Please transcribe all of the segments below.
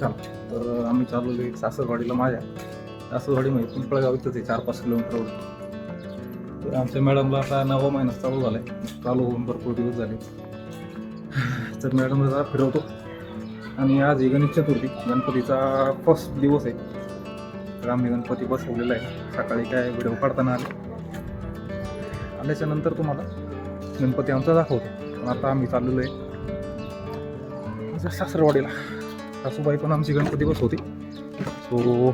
चला तर आम्ही चाललो आहे सासरवाडीला माझ्या. सासरवाडीमध्ये म्हणजे पिंपळगाव इथंच आहे चार पाच किलोमीटरवर तर आमच्या मॅडमला आता नवा महिना चालू झाला आहे चालू होऊन भरपूर दिवस झाले. तर मॅडमला जरा फिरवतो. आणि आज ही गणेश चतुर्थी. गणपतीचा फर्स्ट दिवस आहे. तर आम्ही गणपती बसवलेला आहे. सकाळी काय व्हिडिओ काढताना आले. आल्याच्यानंतर तुम्हाला गणपती आमचा दाखवतो. पण आता आम्ही चाललेलो आहे. सासरवाडीला. सासूबाई पण आमची गणपती बसवते. सो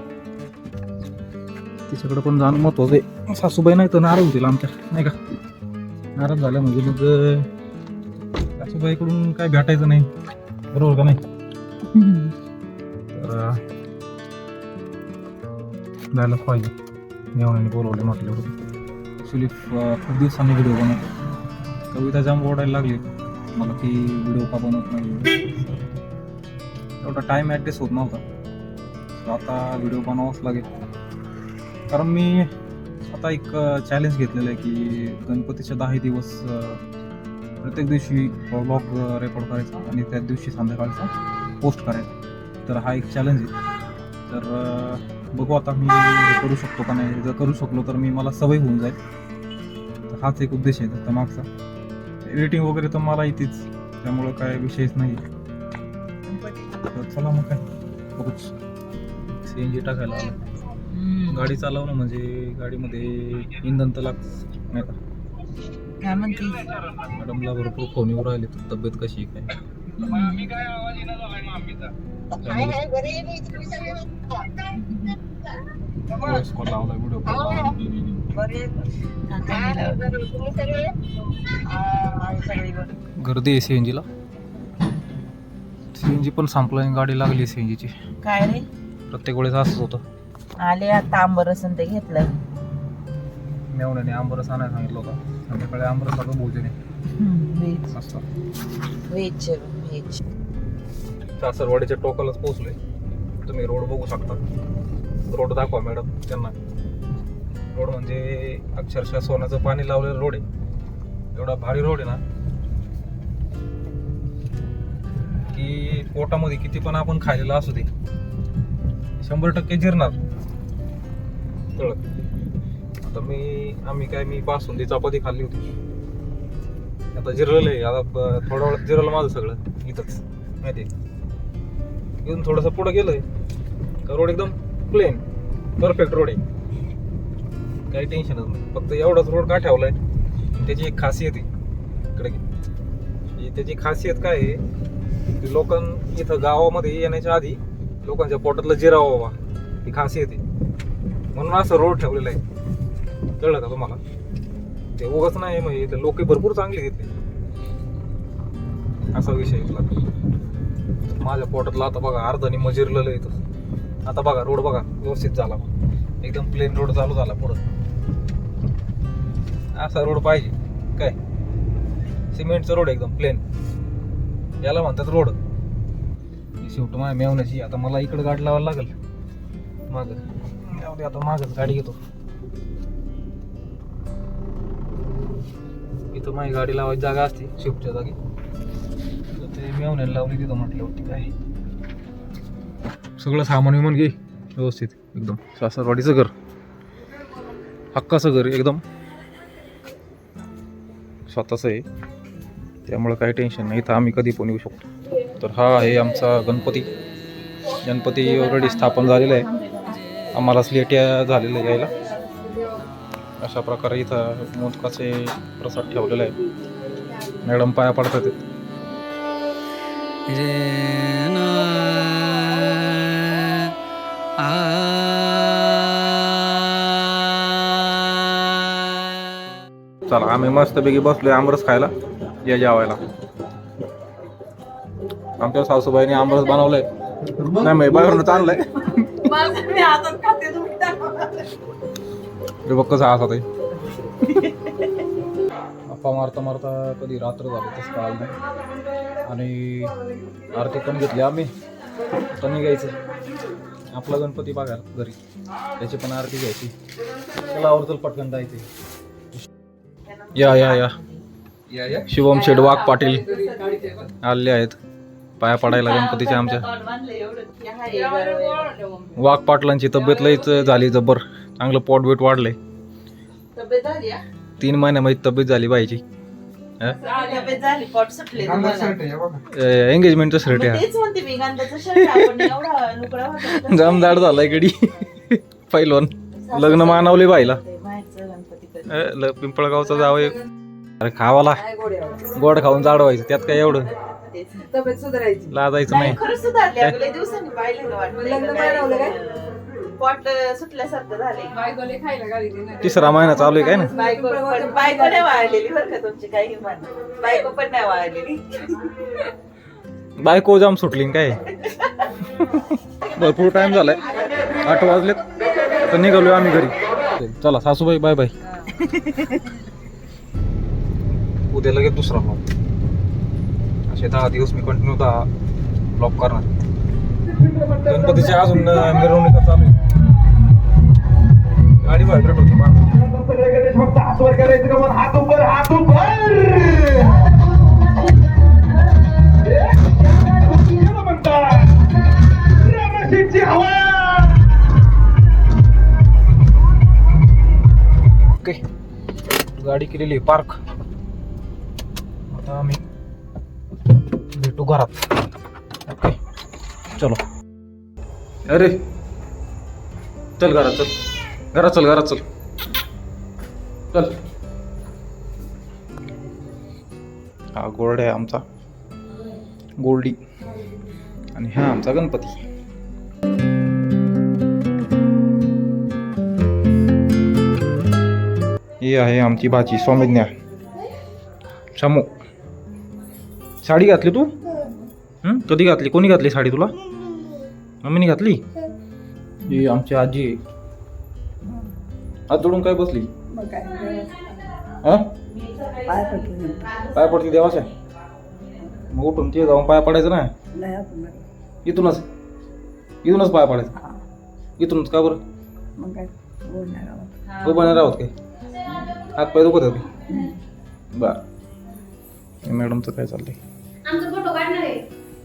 तिच्याकडे पण जाणं महत्वाचं आहे. सासूबाई नाही तर नाराज होतील आमच्या नाही का? नाराज झाल्या म्हणजे मग सासूबाईकडून काय भेटायचं नाही. बरोबर का नाही? तर जायलाच पाहिजे. मेवण्याने बोलवले म्हटले होते. ॲक्च्युली खूप दिवसांनी व्हिडिओ बनवतो. कविता जाम ओढायला लागली. मला की व्हिडिओ का बनवत नाही. एवढा टाईम ॲडजस्ट होत नव्हता. So आता व्हिडिओ बनवावाच लागेल. कारण मी आता एक चॅलेंज घेतलेलं आहे की गणपतीचे दहा दिवस प्रत्येक दिवशी ब्लॉग रेकॉर्ड करायचा आणि त्याच दिवशी संध्याकाळचा पोस्ट करायचा. तर हा एक चॅलेंज आहे. तर बघू आता मी करू शकतो का नाही. जर करू शकलो तर मी मला सवय होऊन जाईल. तर हाच एक उद्देश आहे तर मागचा. एडिटिंग वगैरे तर मला येतेच त्यामुळं काय विषयच नाही आहे चला मग काय. बघूच. सी एन जी टाकायला आलं. गाडी चालवणं म्हणजे गाडीमध्ये इंधन तर लागतंच. नाही का? काय म्हणते? मॅडमला भरपूर फोन येऊ राहिले. तर तब्येत कशी आहे काय? व्हॉइस कॉल लावला व्हिडिओ कॉल लावला गर्दी आहे सी एन जीला सी एन जी पण संपलं गाडी लागली सी एन जीची काय रे? प्रत्येक वेळेस असंच होतं. आले आता आंबरसन ते घेतलंय. मेवण्याने आंबरस आणायला सांगितलं होतं. संध्याकाळी भोजन व्हेज. मस्त. Veg veg. सासरवाडीच्या टोकालाच पोहोचलोय. तुम्ही रोड बघू शकता. रोड दाखवा मॅडम त्यांना. रोड म्हणजे अक्षरशः सोन्याचं पाणी लावलेलं रोड आहे. एवढा भारी रोड आहे ना. पोटामध्ये किती पण आपण खाल्लेलं असू दे शंभर टक्के जिरणार. कळत आता मी आम्ही काय मी बासुंदी चपाती खाल्ली होती. आता जिरलेलं आहे आता थोडा वेळ जिरलं माझं सगळं इथंच. माहिती आहे इथून थोडंसं पुढं गेलंय का रोड एकदम प्लेन परफेक्ट रोड आहे. काही टेन्शनच नाही. फक्त एवढाच रोड का ठेवलाय? त्याची एक खासियत आहे. इकडे म्हणजे त्याची खासियत काय आहे? की लोकां इथं गावामध्ये येण्याच्या आधी लोकांच्या पोटातलं जिरावं बाबा ही खास येते. म्हणून असं रोड ठेवलेला आहे. कळलं का तुम्हाला? ते उगाच नाही म्हणजे इथे लोक भरपूर चांगली येते असा विषय इथला. माझ्या पोटातला आता बघा अर्धाने मजिरलेलं आहे इथं. आता बघा रोड बघा व्यवस्थित झाला एकदम प्लेन रोड चालू झाला पुढं. असा रोड पाहिजे. काय? सिमेंटचा रोड एकदम प्लेन याला म्हणतात रोड. शेवट माझ्या मेवण्याची. आता मला इकडे गाडी लावायला लागेल. माग. दे आता मागच गाडी घेतो. इथं माझी गाडी लावायची जागा असते शिफ्टच्या जागी. तर ते मेवण्याला लावली तिथं म्हटलं होती काय? सगळं सामान विमान घे व्यवस्थित एकदम. सासरवाडीचं घर. हक्काचं घर एकदम. स्वतःचं आहे. त्यामुळं काही टेन्शन नाही. इथं आम्ही कधी पण येऊ शकतो. तर हा आहे आमचा गणपती. गणपती ऑलरेडी स्थापन झालेला आहे. आम्हाला स्लेट या झालेलं आहे यायला. अशा प्रकारे इथं मोदकाचे प्रसाद ठेवलेला आहे मॅडम पाया पडतात. चला आम्ही मस्तपैकी बसलोय आमरस खायला. या जेवायला. आमच्या सासूबाईने आमरस बनवलंय. नाही माहिती बाहेरून आणलंय. बघ कसं असं ते गप्पा मारता मारता कधी रात्र झाली तसं कळालं नाही. आणि आरती पण घेतली आम्ही. आता निघायचं. आपला गणपती बघायला घरी. त्याची पण आरती घ्यायची. चला आवडतं पटकन जायचे या या या. शिवम शेडवाग पाटील. आले आहेत. पाया पडायला गणपतीच्या आमच्या. वाघ पाटलांची तब्येत लईच झाली जबर. चांगलं पोट बीट वाढलंय. तब्येत झाली हा? तीन महिन्यामध्ये तब्येत झाली बाईची. तब्येत झाली. पोट सुटले तुम्हाला. एंगेजमेंटचं शर्ट आहे तेच म्हणते मी गांधाचं शर्ट आपण एवढा लुकडा होता जामदाड झालाय गडी. पहिलवान लग्न मानवले बाईला. पिंपळगावचा जावं एक. अरे खावाला. गोड खाऊन जाडवायचं त्यात काय एवढं? तेच. तब्येत सुधारायची. लाजायचं नाही नाही. खरंच सुधारले अगं, लय दिवसांनी पाहिलं ना वाटलं. लग्न बनवलं काय? पोट अं, सुटल्यासारखं झाले बायकोले खायला घाली ती ना. तिसरा महिना चालू आहे काय ना? बायको पण बायको नाही वाळलेली बरं का तुमची काही म्हण बायको पण नाही वाळलेली. बायको जाम सुटली न काय? भरपूर टाइम झालाय. आठ वाजलेत. तर निघालोय आम्ही घरी. चला सासूबाई बाय बाय उद्या लगेच दुसरा ब्लॉग असे दहा दिवस मी कंटिन्यू दहा ब्लॉग करणार. गणपतीच्या अजून मिरवणुका चालू आहे गाडी व्हायब्रेट होती मागं. ओके गाडी केलेली आहे पार्क आता आम्ही भेटू घरात. ओके चलो. अरे. चल घरात चल. घरात चल घरात चल. चल. हा गोल्ड आहे आमचा. गोल्डी. आणि हा आमचा गणपती. ही आहे आमची भाची स्वामिज्ञा शामू. साडी घातली तू? हं? कधी घातली? कोणी घातली साडी तुला? मम्मीने घातली? ही. आमची आजी आहे. हात जोडून काय बसली? मग काय? हा? पाय पडले पाय पडती देवाच्या. मग उठून ते जाऊन पाय पडायचं ना. नाही आपण इथूनच. इथूनच पाय पडायचं. इथूनच का बरं? मग काय? बोलणार आहोत. तो बनायला आहोत काय? हात पाय दुखत होते बर. हे मॅडमचं काय चाललंय?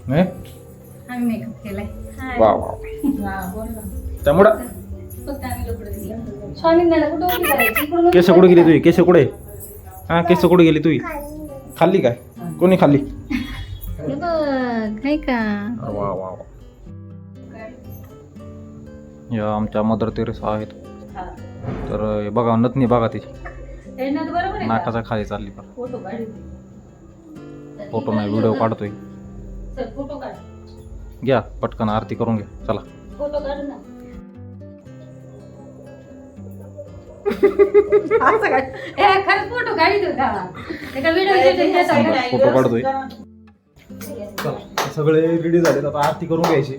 आम्ही मेकअप केलाय. वा वा हा त्यामुळं? फक्त आम्ही लपडं दिली. स्वामींना कुठं उभी करायची? इकडून केस कुठे गेली तुझी केस कुठे? हा केस कुठे गेली तुझी खाल्ली काय? कोणी खाल्ली? हे बघ नाही का? वा वा वा या आमच्या मदर तेरेसा आहेत. तर हे बघा नतनी बघा तिची? नाकाचा खाली चालली काढ फोटो नाही व्हिडिओ काढतोय. चल फोटो काढ. घ्या पटकन आरती करून घ्या. चला. फोटो काढ ना. असं काय? ए खरंच फोटो काढित होता एका व्हिडिओ फोटो काढतोय. चला सगळे रेडी झालेत. आता आरती करून घ्यायची.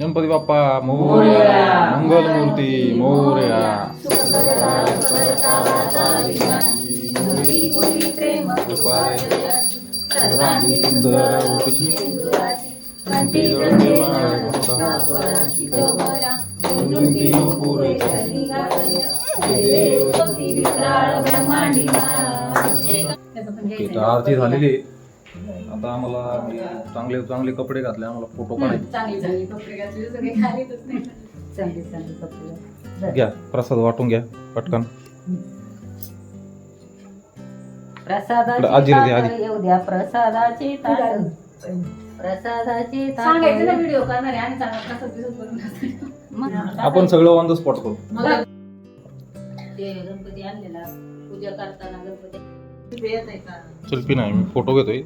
गणपती बाप्पा मोरया. मंगल मूर्ती मोरया. तर आरती झालेली आहे. आता आम्हाला चांगले चांगले कपडे घातले आम्हाला फोटो काढायचे चांगली चांगली कपडे घातले सगळे खालीतच नाही. चांगली चांगली कपडे. घ्या प्रसाद वाटून घ्या पटकन. इकडं आजीला दे, आजी. प्रसादाची येऊ द्या. प्रसादाची ताट प्रसादाची सांगायचं ना ताट व्हिडिओ करणार आहे आणि चांगला प्रसाद बिसाद करून घालायचा. मग आपण सगळं ऑन द स्पॉट करू. ते गणपती आणलेला पूजा करताना गणपती. सेल्फी नाही मी फोटो घेतोय.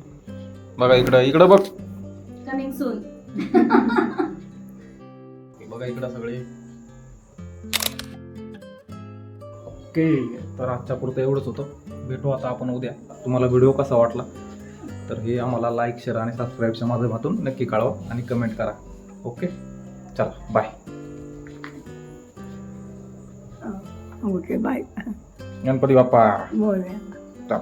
बघा इकडं इकडं बघ. कमिंग सून बघा इकडं सगळे. ओके तर आजच्या पुरतं एवढंच होतं. भेटू आता आपण उद्या. तुम्हाला व्हिडिओ कसा वाटला तर हे आम्हाला लाईक शेअर आणि सबस्क्राईबच्या माध्यमातून नक्की कळवा आणि कमेंट करा. ओके चला bye okay bye Ganpati Bappa. चला